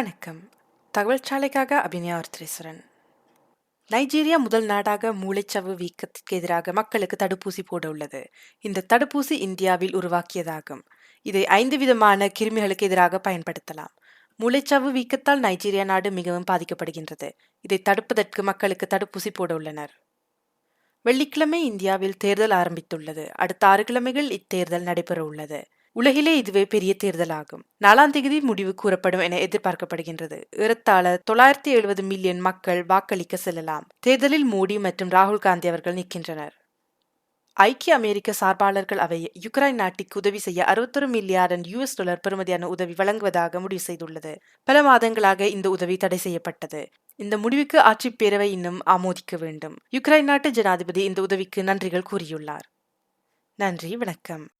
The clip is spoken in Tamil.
வணக்கம். தகவல் சாலைக்காக அபிநயா ஒருத்தரேஸ்வரன். நைஜீரியா முதல் நாடாக மூளைச்சவு வீக்கத்திற்கு எதிராக மக்களுக்கு தடுப்பூசி போட உள்ளது. இந்த தடுப்பூசி இந்தியாவில் உருவாக்கியதாகும். இதை ஐந்து விதமான கிருமிகளுக்கு எதிராக பயன்படுத்தலாம். மூளைச்சவு வீக்கத்தால் நைஜீரியா நாடு மிகவும் பாதிக்கப்படுகின்றது. இதை தடுப்பதற்கு மக்களுக்கு தடுப்பூசி போட உள்ளனர். வெள்ளிக்கிழமை இந்தியாவில் தேர்தல் ஆரம்பித்துள்ளது. அடுத்த ஆறு கிழமைகள் இத்தேர்தல் நடைபெற உள்ளது. உலகிலே இதுவே பெரிய தேர்தலாகும். நாலாம் தேதி முடிவு கூறப்படும் என எதிர்பார்க்கப்படுகின்றது. ஏறத்தாழ தொள்ளாயிரத்தி எழுபது மில்லியன் மக்கள் வாக்களிக்க செல்லலாம். தேர்தலில் மோடி மற்றும் ராகுல் காந்தி அவர்கள் நிற்கின்றனர். ஐக்கிய அமெரிக்க சார்பாளர்கள் அவை யுக்ரைன் நாட்டுக்கு உதவி செய்ய அறுபத்தொரு மில்லியார்டன் யுஎஸ் டாலர் பெறுமதியான உதவி வழங்குவதாக முடிவு செய்துள்ளது. பல மாதங்களாக இந்த உதவி தடை செய்யப்பட்டது. இந்த முடிவுக்கு ஆட்சிப் பேரவை இன்னும் ஆமோதிக்க வேண்டும். யுக்ரைன் நாட்டு ஜனாதிபதி இந்த உதவிக்கு நன்றிகள் கூறியுள்ளார். நன்றி வணக்கம்.